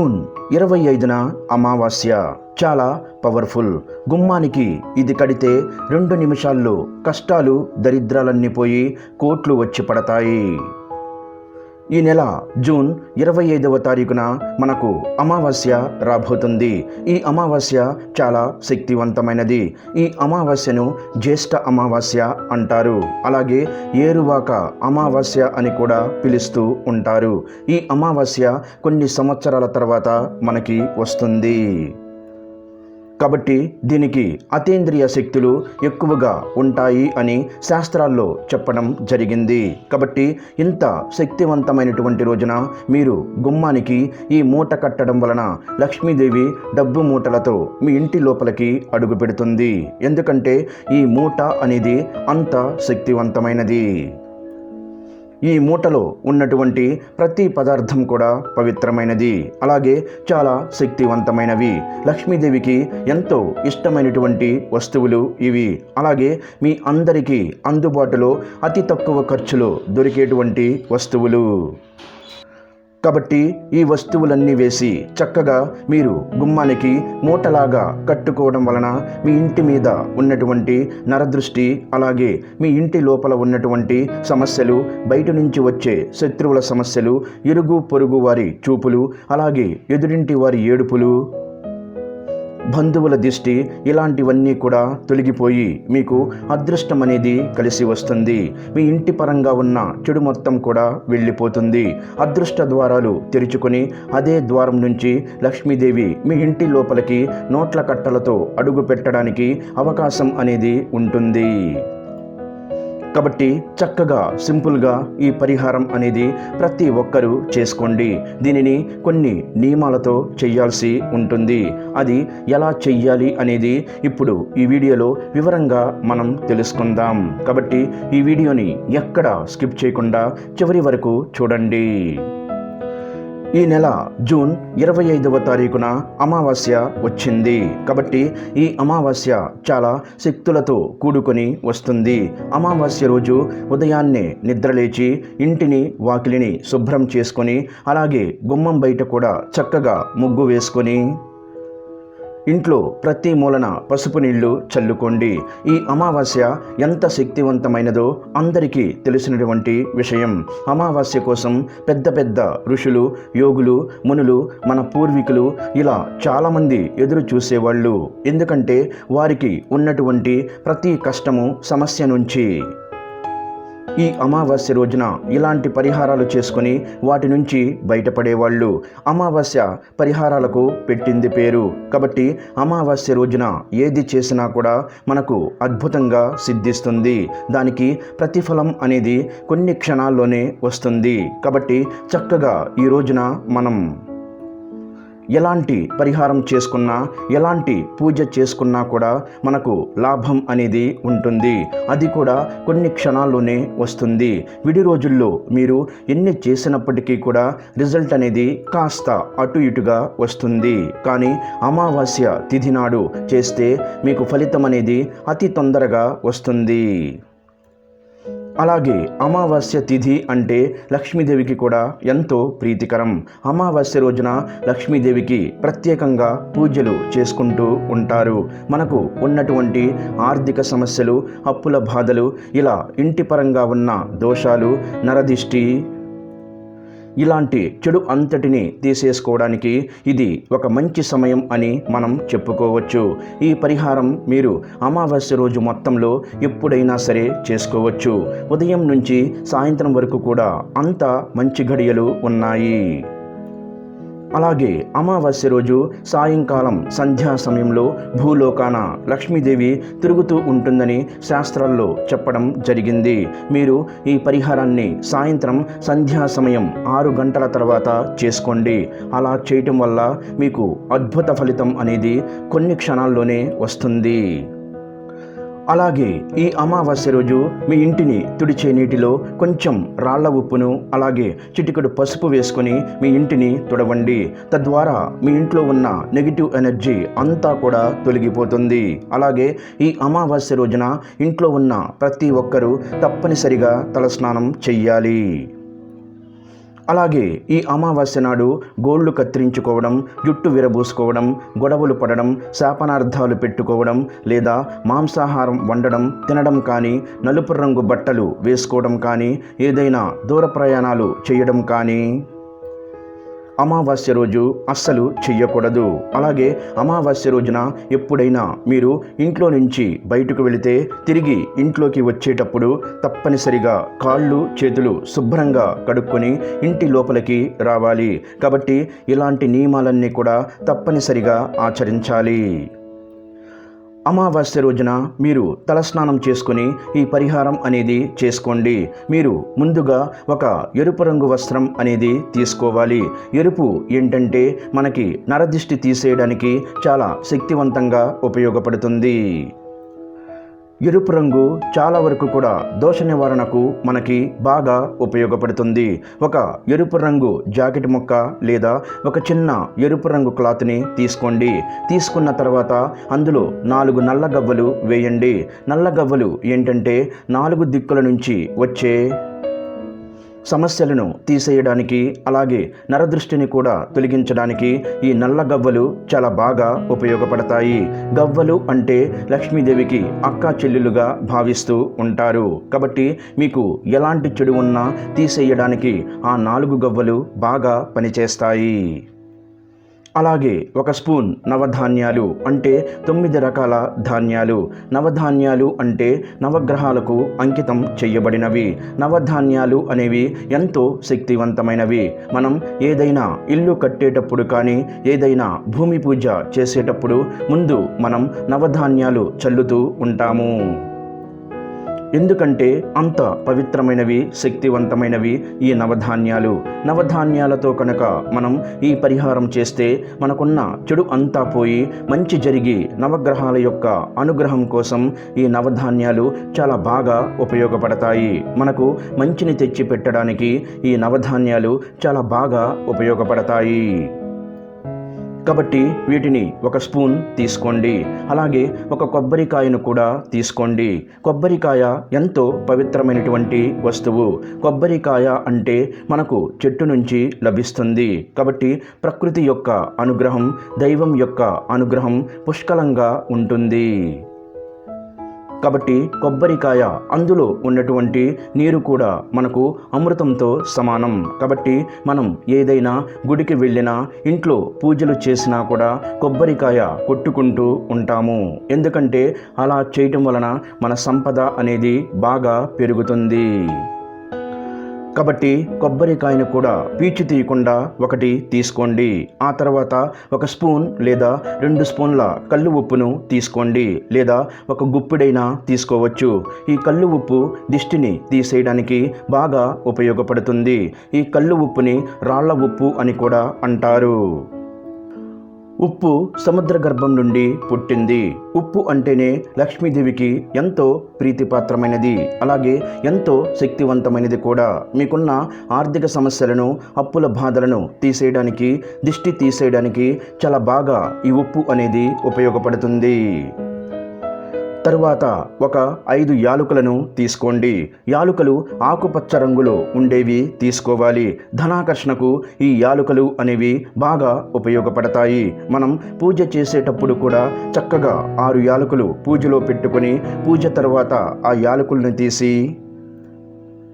June ఇరవై ఐదున అమావాస్య. చాలా పవర్ఫుల్. గుమ్మానికి ఇది కడితే రెండు నిమిషాల్లో కష్టాలు దరిద్రాలన్నీ పోయి కోట్లు వచ్చి పడతాయి. ఈ నెల జూన్ ఇరవై ఐదవ తారీఖున మనకు అమావాస్య రాబోతుంది. ఈ అమావాస్య చాలా శక్తివంతమైనది. ఈ అమావాస్యను జ్యేష్ఠ అమావాస్య అంటారు. అలాగే ఏరువాక అమావాస్య అని కూడా పిలుస్తూ ఉంటారు. ఈ అమావాస్య కొన్ని సంవత్సరాల తర్వాత మనకి వస్తుంది. కాబట్టి దీనికి అతీంద్రియ శక్తులు ఎక్కువగా ఉంటాయి అని శాస్త్రాల్లో చెప్పడం జరిగింది. కాబట్టి ఇంత శక్తివంతమైనటువంటి రోజున మీరు గుమ్మానికి ఈ మూట కట్టడం వలన లక్ష్మీదేవి డబ్బు మూటలతో మీ ఇంటి లోపలికి అడుగు పెడుతుంది ఎందుకంటే ఈ మూట అనేది అంత శక్తివంతమైనది. ఈ మూటలో ఉన్నటువంటి ప్రతి పదార్థం కూడా పవిత్రమైనది. అలాగే చాలా శక్తివంతమైనవి. లక్ష్మీదేవికి ఎంతో ఇష్టమైనటువంటి వస్తువులు ఇవి. అలాగే మీ అందరికీ అందుబాటులో అతి తక్కువ ఖర్చులో దొరికేటువంటి వస్తువులు. కాబట్టి ఈ వస్తువులన్నీ వేసి చక్కగా మీరు గుమ్మానికి మూటలాగా కట్టుకోవడం వలన మీ ఇంటి మీద ఉన్నటువంటి నరదృష్టి అలాగే మీ ఇంటి లోపల ఉన్నటువంటి సమస్యలు బయట నుంచి వచ్చే శత్రువుల సమస్యలు ఇరుగు పొరుగు వారి చూపులు అలాగే ఎదురింటి వారి ఏడుపులు బంధువుల దిష్టి ఇలాంటివన్నీ కూడా తొలగిపోయి మీకు అదృష్టం అనేది కలిసి వస్తుంది. మీ ఇంటి పరంగా ఉన్న చెడు మొత్తం కూడా వెళ్ళిపోతుంది. అదృష్ట ద్వారాలు తెరుచుకొని అదే ద్వారం నుంచి లక్ష్మీదేవి మీ ఇంటి లోపలికి నోట్ల కట్టలతో అడుగు పెట్టడానికి అవకాశం అనేది ఉంటుంది. కాబట్టి చక్కగా సింపుల్గా ఈ పరిహారం అనేది ప్రతి ఒక్కరూ చేసుకోండి. దీనిని కొన్ని నియమాలతో చేయాల్సి ఉంటుంది. అది ఎలా చెయ్యాలి అనేది ఇప్పుడు ఈ వీడియోలో వివరంగా మనం తెలుసుకుందాం. కాబట్టి ఈ వీడియోని ఎక్కడ స్కిప్ చేయకుండా చివరి వరకు చూడండి. ఈ నెల జూన్ ఇరవై ఐదవ తారీఖున అమావాస్య వచ్చింది. కాబట్టి ఈ అమావాస్య చాలా శక్తులతో కూడుకొని వస్తుంది. అమావాస్య రోజు ఉదయాన్నే నిద్రలేచి ఇంటిని వాకిలిని శుభ్రం చేసుకొని అలాగే గుమ్మం బయట కూడా చక్కగా ముగ్గు వేసుకొని ఇంట్లో ప్రతి మూలన పసుపు నీళ్ళు చల్లుకోండి. ఈ అమావాస్య ఎంత శక్తివంతమైనదో అందరికీ తెలిసినటువంటి విషయం. అమావాస్య కోసం పెద్ద పెద్ద ఋషులు యోగులు మునులు మన పూర్వీకులు ఇలా చాలామంది ఎదురు చూసేవాళ్ళు. ఎందుకంటే వారికి ఉన్నటువంటి ప్రతి కష్టము సమస్య నుంచి ఈ అమావాస్య రోజున ఇలాంటి పరిహారాలు చేసుకొని వాటి నుంచి బయటపడేవాళ్ళు. అమావాస్య పరిహారాలకు పెట్టింది పేరు. కాబట్టి అమావాస్య రోజున ఏది చేసినా కూడా మనకు అద్భుతంగా సిద్ధిస్తుంది. దానికి ప్రతిఫలం అనేది కొన్ని క్షణాల్లోనే వస్తుంది. కాబట్టి చక్కగా ఈ రోజున మనం ఎలాంటి పరిహారం చేసుకున్నా ఎలాంటి పూజ చేసుకున్నా కూడా మనకు లాభం అనేది ఉంటుంది. అది కూడా కొన్ని క్షణాల్లోనే వస్తుంది. విడి రోజుల్లో మీరు ఎన్ని చేసినప్పటికీ కూడా రిజల్ట్ అనేది కాస్త అటు ఇటుగా వస్తుంది. కానీ అమావాస్య తిథి నాడు చేస్తే మీకు ఫలితం అనేది అతి తొందరగా వస్తుంది. అలాగే అమావాస్య తిథి అంటే లక్ష్మీదేవికి కూడా ఎంతో ప్రీతికరం. అమావాస్య రోజున లక్ష్మీదేవికి ప్రత్యేకంగా పూజలు చేసుకుంటూ ఉంటారు. మనకు ఉన్నటువంటి ఆర్థిక సమస్యలు అప్పుల బాధలు ఇలా ఇంటి పరంగా ఉన్న దోషాలు నరదిష్టి ఇలాంటి చెడు అంతటిని తీసేసుకోవడానికి ఇది ఒక మంచి సమయం అని మనం చెప్పుకోవచ్చు. ఈ పరిహారం మీరు అమావాస్య రోజు మొత్తంలో ఎప్పుడైనా సరే చేసుకోవచ్చు. ఉదయం నుంచి సాయంత్రం వరకు కూడా అంత మంచి ఘడియలు ఉన్నాయి. అలాగే అమావాస్య రోజు సాయంకాలం సంధ్యా సమయంలో భూలోకాన లక్ష్మీదేవి తిరుగుతూ ఉంటుందని శాస్త్రాల్లో చెప్పడం జరిగింది. మీరు ఈ పరిహారాన్ని సాయంత్రం సంధ్యా సమయం ఆరు గంటల తర్వాత చేసుకోండి. అలా చేయటం వల్ల మీకు అద్భుత ఫలితం అనేది కొన్ని క్షణాల్లోనే వస్తుంది. అలాగే ఈ అమావాస్య రోజు మీ ఇంటిని తుడిచే నీటిలో కొంచెం రాళ్ళ ఉప్పును అలాగే చిటికడు పసుపు వేసుకుని మీ ఇంటిని తుడవండి. తద్వారా మీ ఇంట్లో ఉన్న నెగిటివ్ ఎనర్జీ అంతా కూడా తొలగిపోతుంది. అలాగే ఈ అమావాస్య రోజున ఇంట్లో ఉన్న ప్రతి ఒక్కరూ తప్పనిసరిగా తలస్నానం చెయ్యాలి. అలాగే ఈ అమావాస్య నాడు గోళ్ళు కత్తిరించుకోవడం జుట్టు విరబూసుకోవడం గొడవలు పడడం శాపనార్థాలు పెట్టుకోవడం లేదా మాంసాహారం వండడం తినడం కానీ నలుపు రంగు బట్టలు వేసుకోవడం కానీ ఏదైనా దూర ప్రయాణాలు చేయడం కానీ అమావాస్య రోజు అస్సలు చెయ్యకూడదు. అలాగే అమావాస్య రోజున ఎప్పుడైనా మీరు ఇంట్లో నుంచి బయటకు వెళితే తిరిగి ఇంట్లోకి వచ్చేటప్పుడు తప్పనిసరిగా కాళ్ళు చేతులు శుభ్రంగా కడుక్కొని ఇంటి లోపలికి రావాలి. కాబట్టి ఇలాంటి నియమాలన్నీ కూడా తప్పనిసరిగా ఆచరించాలి. అమావాస్య రోజున మీరు తలస్నానం చేసుకుని ఈ పరిహారం అనేది చేసుకోండి. మీరు ముందుగా ఒక ఎరుపు రంగు వస్త్రం అనేది తీసుకోవాలి. ఎరుపు ఏంటంటే మనకి నరదిష్టి తీసేయడానికి చాలా శక్తివంతంగా ఉపయోగపడుతుంది. ఎరుపు రంగు చాలా వరకు కూడా దోష నివారణకు మనకి బాగా ఉపయోగపడుతుంది. ఒక ఎరుపు రంగు జాకెట్ ముక్క లేదా ఒక చిన్న ఎరుపు రంగు క్లాత్ని తీసుకోండి. తీసుకున్న తర్వాత అందులో నాలుగు నల్ల గవ్వలు వేయండి. నల్ల గవ్వలు ఏంటంటే నాలుగు దిక్కుల నుంచి వచ్చే సమస్యలను తీసేయడానికి అలాగే నరదృష్టిని కూడా తొలగించడానికి ఈ నల్ల గవ్వలు చాలా బాగా ఉపయోగపడతాయి. గవ్వలు అంటే లక్ష్మీదేవికి అక్క చెల్లెలుగా భావిస్తూ ఉంటారు. కాబట్టి మీకు ఎలాంటి చెడు ఉన్నా తీసేయడానికి ఆ నాలుగు గవ్వలు బాగా పనిచేస్తాయి. అలాగే ఒక స్పూన్ నవధాన్యాలు అంటే తొమ్మిది రకాల ధాన్యాలు. నవధాన్యాలు అంటే నవగ్రహాలకు అంకితం చేయబడినవి నవధాన్యాలు అనేవి ఎంతో శక్తివంతమైనవి. మనం ఏదైనా ఇల్లు కట్టేటప్పుడు కానీ ఏదైనా భూమి పూజ చేసేటప్పుడు ముందు మనం నవధాన్యాలు చల్లుతూ ఉంటాము. ఎందుకంటే అంత పవిత్రమైనవి శక్తివంతమైనవి ఈ నవధాన్యాలు. నవధాన్యాలతో కనుక మనం ఈ పరిహారం చేస్తే మనకున్న చెడు అంతా పోయి మంచి జరిగి నవగ్రహాల యొక్క అనుగ్రహం కోసం ఈ నవధాన్యాలు చాలా బాగా ఉపయోగపడతాయి. మనకు మంచిని తెచ్చి పెట్టడానికి ఈ నవధాన్యాలు చాలా బాగా ఉపయోగపడతాయి. కాబట్టి వీటిని ఒక స్పూన్ తీసుకోండి. అలాగే ఒక కొబ్బరికాయను కూడా తీసుకోండి. కొబ్బరికాయ ఎంతో పవిత్రమైనటువంటి వస్తువు. కొబ్బరికాయ అంటే మనకు చెట్టు నుంచి లభిస్తుంది. కాబట్టి ప్రకృతి యొక్క అనుగ్రహం దైవం యొక్క అనుగ్రహం పుష్కలంగా ఉంటుంది. కాబట్టి కొబ్బరికాయ అందులో ఉన్నటువంటి నీరు కూడా మనకు అమృతంతో సమానం. కాబట్టి మనం ఏదైనా గుడికి వెళ్ళినా ఇంట్లో పూజలు చేసినా కూడా కొబ్బరికాయ కొట్టుకుంటూ ఉంటాము. ఎందుకంటే అలా చేయటం వలన మన సంపద అనేది బాగా పెరుగుతుంది. కాబట్టి కొబ్బరికాయను కూడా పీచు తీయకుండా ఒకటి తీసుకోండి. ఆ తర్వాత ఒక స్పూన్ లేదా రెండు స్పూన్ల కళ్ళు ఉప్పును తీసుకోండి లేదా ఒక గుప్పిడైనా తీసుకోవచ్చు. ఈ కళ్ళు ఉప్పు దిష్టిని తీసేయడానికి బాగా ఉపయోగపడుతుంది. ఈ కళ్ళు ఉప్పుని రాళ్ళ ఉప్పు అని కూడా అంటారు. ఉప్పు సముద్ర గర్భం నుండి పుట్టింది. ఉప్పు అంటేనే లక్ష్మీదేవికి ఎంతో ప్రీతిపాత్రమైనది. అలాగే ఎంతో శక్తివంతమైనది కూడా. మీకున్న ఆర్థిక సమస్యలను అప్పుల బాధలను తీసేయడానికి దిష్టి తీసేయడానికి చాలా బాగా ఈ ఉప్పు అనేది ఉపయోగపడుతుంది. తరువాత ఒక ఐదు యాలుకలను తీసుకోండి. యాలుకలు ఆకుపచ్చ రంగులో ఉండేవి తీసుకోవాలి. ధనాకర్షణకు ఈ యాలుకలు అనేవి బాగా ఉపయోగపడతాయి. మనం పూజ చేసేటప్పుడు కూడా చక్కగా ఆరు యాలకులు పూజలో పెట్టుకొని పూజ తర్వాత ఆ యాలకులను తీసి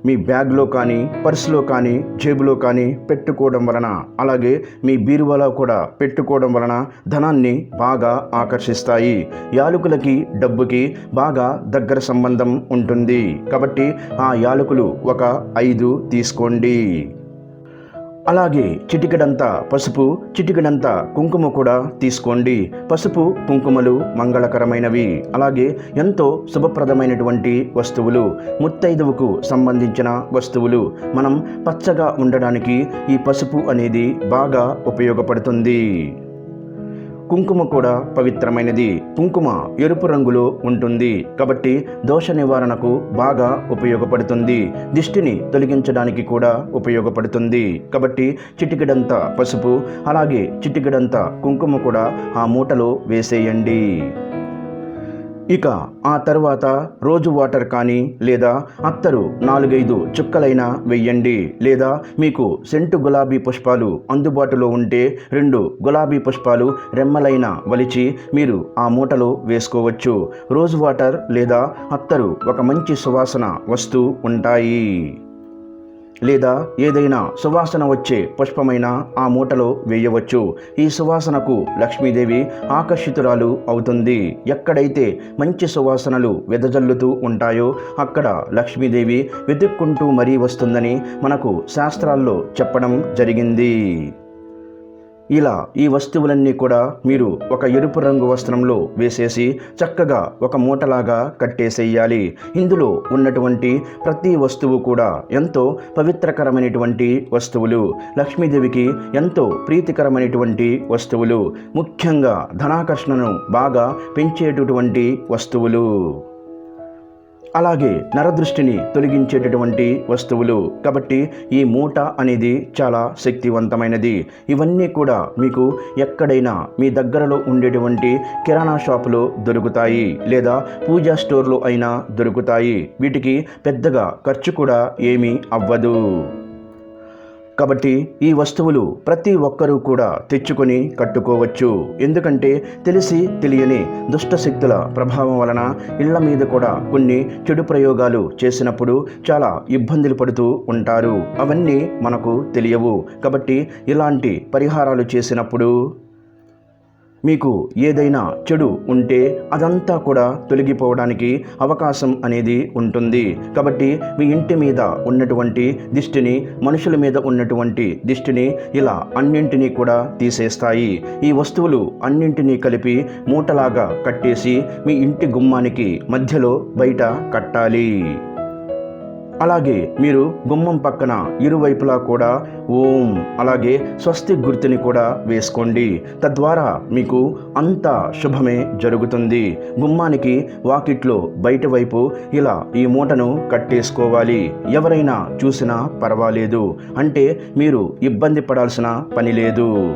మీ బ్యాగ్లో కానీ పర్సులో కానీ జేబులో కానీ పెట్టుకోవడం వలన అలాగే మీ బీరువాలో కూడా పెట్టుకోవడం వలన ధనాన్ని బాగా ఆకర్షిస్తాయి. యాలకులకి డబ్బుకి బాగా దగ్గర సంబంధం ఉంటుంది. కాబట్టి ఆ యాలకులు ఒక ఐదు తీసుకోండి. అలాగే చిటికెడంత పసుపు చిటికెడంత కుంకుమ కూడా తీసుకోండి. పసుపు కుంకుమలు మంగళకరమైనవి. అలాగే ఎంతో శుభప్రదమైనటువంటి వస్తువులు ముత్తైదువుకు సంబంధించిన వస్తువులు. మనం పచ్చగా ఉండడానికి ఈ పసుపు అనేది బాగా ఉపయోగపడుతుంది. కుంకుమ కూడా పవిత్రమైనది. కుంకుమ ఎరుపు రంగులో ఉంటుంది. కాబట్టి దోష నివారణకు బాగా ఉపయోగపడుతుంది. దిష్టిని తొలగించడానికి కూడా ఉపయోగపడుతుంది. కాబట్టి చిటికెడంత పసుపు అలాగే చిటికెడంత కుంకుమ కూడా ఆ మూటలో వేసేయండి. ఇక ఆ తర్వాత రోజు వాటర్ కానీ లేదా అత్తరు నాలుగైదు చుక్కలైనా వెయ్యండి లేదా మీకు సెంటు గులాబీ పుష్పాలు అందుబాటులో ఉంటే రెండు గులాబీ పుష్పాలు రెమ్మలైన వలిచి మీరు ఆ మూటలో వేసుకోవచ్చు. రోజు వాటర్ లేదా అత్తరు ఒక మంచి సువాసన వస్తూ ఉంటాయి. లేదా ఏదైనా సువాసన వచ్చే పుష్పమైన ఆ మూటలో వేయవచ్చు. ఈ సువాసనకు లక్ష్మీదేవి ఆకర్షితురాలు అవుతుంది. ఎక్కడైతే మంచి సువాసనలు వెదజల్లుతూ ఉంటాయో అక్కడ లక్ష్మీదేవి వెతుక్కుంటూ మరీ వస్తుందని మనకు శాస్త్రాల్లో చెప్పడం జరిగింది. ఇలా ఈ వస్తువులన్నీ కూడా మీరు ఒక ఎరుపు రంగు వస్త్రంలో వేసేసి చక్కగా ఒక మూటలాగా కట్టేసేయాలి. ఇందులో ఉన్నటువంటి ప్రతి వస్తువు కూడా ఎంతో పవిత్రకరమైనటువంటి వస్తువులు లక్ష్మీదేవికి ఎంతో ప్రీతికరమైనటువంటి వస్తువులు ముఖ్యంగా ధనాకర్షణను బాగా పెంచేటటువంటి వస్తువులు. అలాగే నరదృష్టిని తొలగించేటటువంటి వస్తువులు. కాబట్టి ఈ మూట అనేది చాలా శక్తివంతమైనది. ఇవన్నీ కూడా మీకు ఎక్కడైనా మీ దగ్గరలో ఉండేటువంటి కిరాణా షాపులో దొరుకుతాయి. లేదా పూజా స్టోర్లో అయినా దొరుకుతాయి. వీటికి పెద్దగా ఖర్చు కూడా ఏమీ అవ్వదు. కాబట్టి ఈ వస్తువులు ప్రతి ఒక్కరూ కూడా తెచ్చుకొని కట్టుకోవచ్చు. ఎందుకంటే తెలిసి తెలియని దుష్ట శక్తుల ప్రభావం వలన ఇళ్ళ మీద కూడా కొన్ని చెడు ప్రయోగాలు చేసినప్పుడు చాలా ఇబ్బందులు పడుతూ ఉంటారు. అవన్నీ మనకు తెలియవు. కాబట్టి ఇలాంటి పరిహారాలు చేసినప్పుడు మీకు ఏదైనా చెడు ఉంటే అదంతా కూడా తొలగిపోవడానికి అవకాశం అనేది ఉంటుంది. కాబట్టి మీ ఇంటి మీద ఉన్నటువంటి దిష్టిని మనుషుల మీద ఉన్నటువంటి దిష్టిని ఇలా అన్నింటినీ కూడా తీసేస్తాయి. ఈ వస్తువులు అన్నింటినీ కలిపి మూటలాగా కట్టేసి మీ ఇంటి గుమ్మానికి మధ్యలో బయట కట్టాలి. అలాగే మీరు గుమ్మం పక్కన ఇరువైపులా కూడా ఓం అలాగే స్వస్తి గుర్తుని కూడా వేసుకోండి. తద్వారా మీకు అంత శుభమే జరుగుతుంది. గుమ్మానికి వాకిట్లో బయట వైపు ఇలా ఈ మూటను కట్టేసుకోవాలి. ఎవరైనా చూసినా పర్వాలేదు. అంటే మీరు ఇబ్బంది పడాల్సిన పని లేదు.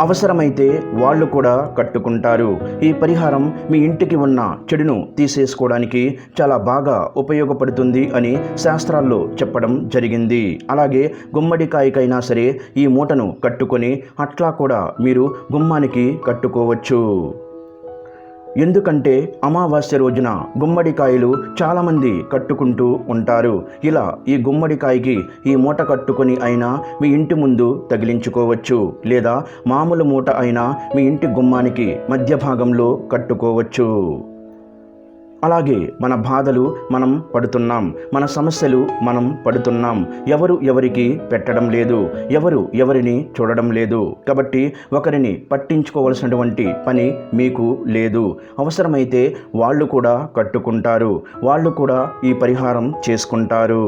అవసరమైతే వాళ్ళు కూడా కట్టుకుంటారు. ఈ పరిహారం మీ ఇంటికి ఉన్న చెడును తీసేసుకోవడానికి చాలా బాగా ఉపయోగపడుతుంది అని శాస్త్రాల్లో చెప్పడం జరిగింది. అలాగే గుమ్మడికాయకైనా సరే ఈ మూటను కట్టుకొని అట్లా కూడా మీరు గుమ్మానికి కట్టుకోవచ్చు. ఎందుకంటే అమావాస్య రోజున గుమ్మడికాయలు చాలామంది కట్టుకుంటూ ఉంటారు. ఇలా ఈ గుమ్మడికాయకి ఈ మూట కట్టుకొని అయినా మీ ఇంటి ముందు తగిలించుకోవచ్చు. లేదా మామూలు మూట అయినా మీ ఇంటి గుమ్మానికి మధ్య భాగంలో కట్టుకోవచ్చు. అలాగే మన బాధలు మనం పడుతున్నాం మన సమస్యలు మనం పడుతున్నాం. ఎవరు ఎవరికి పెట్టడం లేదు ఎవరు ఎవరిని చూడడం లేదు. కాబట్టి ఒకరిని పట్టించుకోవలసినటువంటి పని మీకు లేదు. అవసరమైతే వాళ్ళు కూడా కట్టుకుంటారు వాళ్ళు కూడా ఈ పరిహారం చేసుకుంటారు.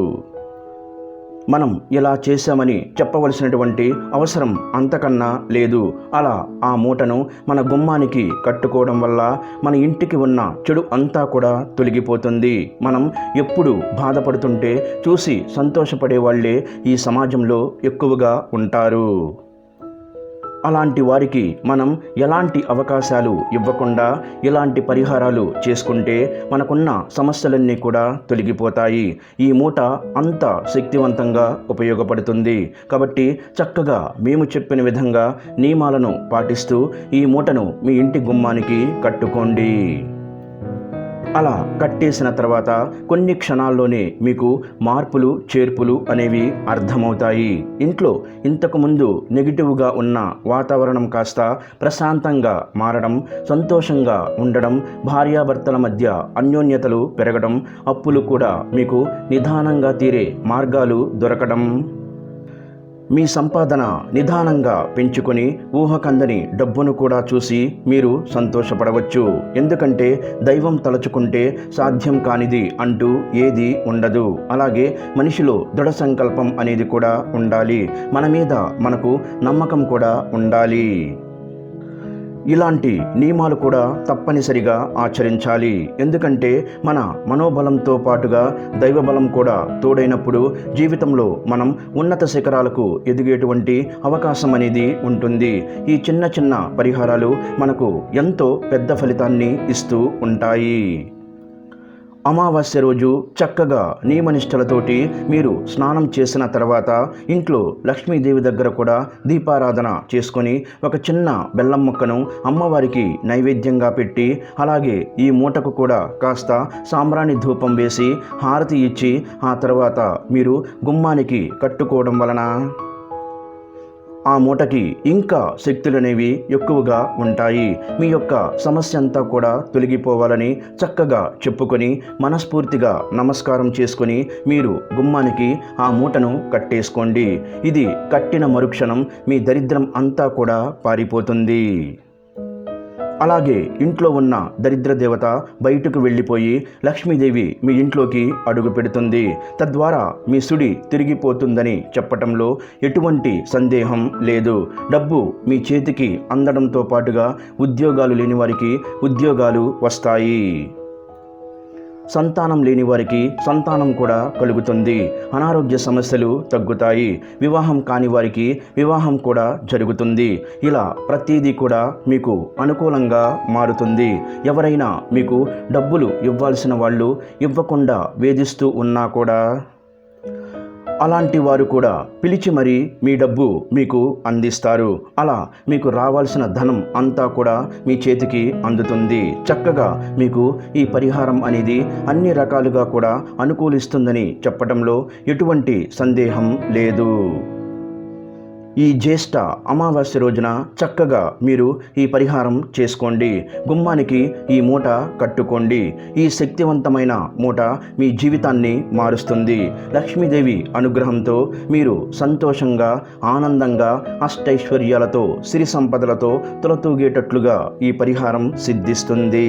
మనం ఇలా చేశామని చెప్పవలసినటువంటి అవసరం అంతకన్నా లేదు. అలా ఆ మూటను మన గుమ్మానికి కట్టుకోవడం వల్ల మన ఇంటికి ఉన్న చెడు అంతా కూడా తొలగిపోతుంది. మనం ఎప్పుడు బాధపడుతుంటే చూసి సంతోషపడే వాళ్ళే ఈ సమాజంలో ఎక్కువగా ఉంటారు. అలాంటి వారికి మనం ఎలాంటి అవకాశాలు ఇవ్వకుండా ఇలాంటి పరిహారాలు చేసుకుంటే మనకున్న సమస్యలన్నీ కూడా తొలగిపోతాయి. ఈ మూట అంత శక్తివంతంగా ఉపయోగపడుతుంది. కాబట్టి చక్కగా మేము చెప్పిన విధంగా నియమాలను పాటిస్తూ ఈ మూటను మీ ఇంటి గుమ్మానికి కట్టుకోండి. అలా కట్టేసిన తర్వాత కొన్ని క్షణాల్లోనే మీకు మార్పులు చేర్పులు అనేవి అర్థమవుతాయి. ఇంట్లో ఇంతకుముందు నెగిటివ్గా ఉన్న వాతావరణం కాస్త ప్రశాంతంగా మారడం సంతోషంగా ఉండడం భార్యాభర్తల మధ్య అన్యోన్యతలు పెరగడం అప్పులు కూడా మీకు నిదానంగా తీరే మార్గాలు దొరకడం. మీ సంపాదన నిదానంగా పెంచుకొని ఊహకందని డబ్బును కూడా చూసి మీరు సంతోషపడవచ్చు. ఎందుకంటే దైవం తలుచుకుంటే సాధ్యం కానిది అంటూ ఏది ఉండదు. అలాగే మనిషిలో దృఢ సంకల్పం అనేది కూడా ఉండాలి. మన మీద మనకు నమ్మకం కూడా ఉండాలి. ఇలాంటి నియమాలు కూడా తప్పనిసరిగా ఆచరించాలి. ఎందుకంటే మన మనోబలంతో పాటుగా దైవబలం కూడా తోడైనప్పుడు జీవితంలో మనం ఉన్నత శిఖరాలకు ఎదిగేటువంటి అవకాశం అనేది ఉంటుంది. ఈ చిన్న చిన్న పరిహారాలు మనకు ఎంతో పెద్ద ఫలితాన్ని ఇస్తూ ఉంటాయి. అమావాస్య రోజు చక్కగా నియమనిష్టలతోటి మీరు స్నానం చేసిన తర్వాత ఇంట్లో లక్ష్మీదేవి దగ్గర కూడా దీపారాధన చేసుకొని ఒక చిన్న బెల్లం ముక్కను అమ్మవారికి నైవేద్యంగా పెట్టి అలాగే ఈ మూటకు కూడా కాస్త సాంబ్రాణి ధూపం వేసి హారతి ఇచ్చి ఆ తర్వాత మీరు గుమ్మానికి కట్టుకోవడం వలన ఆ మూటకి ఇంకా శక్తులనేవి ఎక్కువగా ఉంటాయి. మీ యొక్క సమస్య అంతా కూడా తొలగిపోవాలని చక్కగా చెప్పుకొని మనస్ఫూర్తిగా నమస్కారం చేసుకొని మీరు గుమ్మానికి ఆ మూటను కట్టేసుకోండి. ఇది కట్టిన మరుక్షణం మీ దరిద్రం అంతా కూడా పారిపోతుంది. అలాగే ఇంట్లో ఉన్న దరిద్ర దేవత బయటకు వెళ్ళిపోయి లక్ష్మీదేవి మీ ఇంట్లోకి అడుగు పెడుతుంది. తద్వారా మీ సుడి తిరిగిపోతుందని చెప్పటంలో ఎటువంటి సందేహం లేదు. డబ్బు మీ చేతికి అందడంతో పాటుగా ఉద్యోగాలు లేని వారికి ఉద్యోగాలు వస్తాయి. సంతానం లేని వారికి సంతానం కూడా కలుగుతుంది. అనారోగ్య సమస్యలు తగ్గుతాయి. వివాహం కాని వారికి వివాహం కూడా జరుగుతుంది. ఇలా ప్రతిదీ కూడా మీకు అనుకూలంగా మారుతుంది. ఎవరైనా మీకు డబ్బులు ఇవ్వాల్సిన వాళ్ళు ఇవ్వకుండా వేధిస్తూ ఉన్నా కూడా అలాంటి వారు కూడా పిలిచి మరీ మీ డబ్బు మీకు అందిస్తారు. అలా మీకు రావాల్సిన ధనం అంతా కూడా మీ చేతికి అందుతుంది. చక్కగా మీకు ఈ పరిహారం అనేది అన్ని రకాలుగా కూడా అనుకూలిస్తుందని చెప్పడంలో ఎటువంటి సందేహం లేదు. ఈ జ్యేష్ఠ అమావాస్య రోజున చక్కగా మీరు ఈ పరిహారం చేసుకోండి. గుమ్మానికి ఈ మూట కట్టుకోండి. ఈ శక్తివంతమైన మూట మీ జీవితాన్ని మారుస్తుంది. లక్ష్మీదేవి అనుగ్రహంతో మీరు సంతోషంగా ఆనందంగా అష్టైశ్వర్యాలతో సిరి సంపదలతో తులతూగేటట్లుగా ఈ పరిహారం సిద్ధిస్తుంది.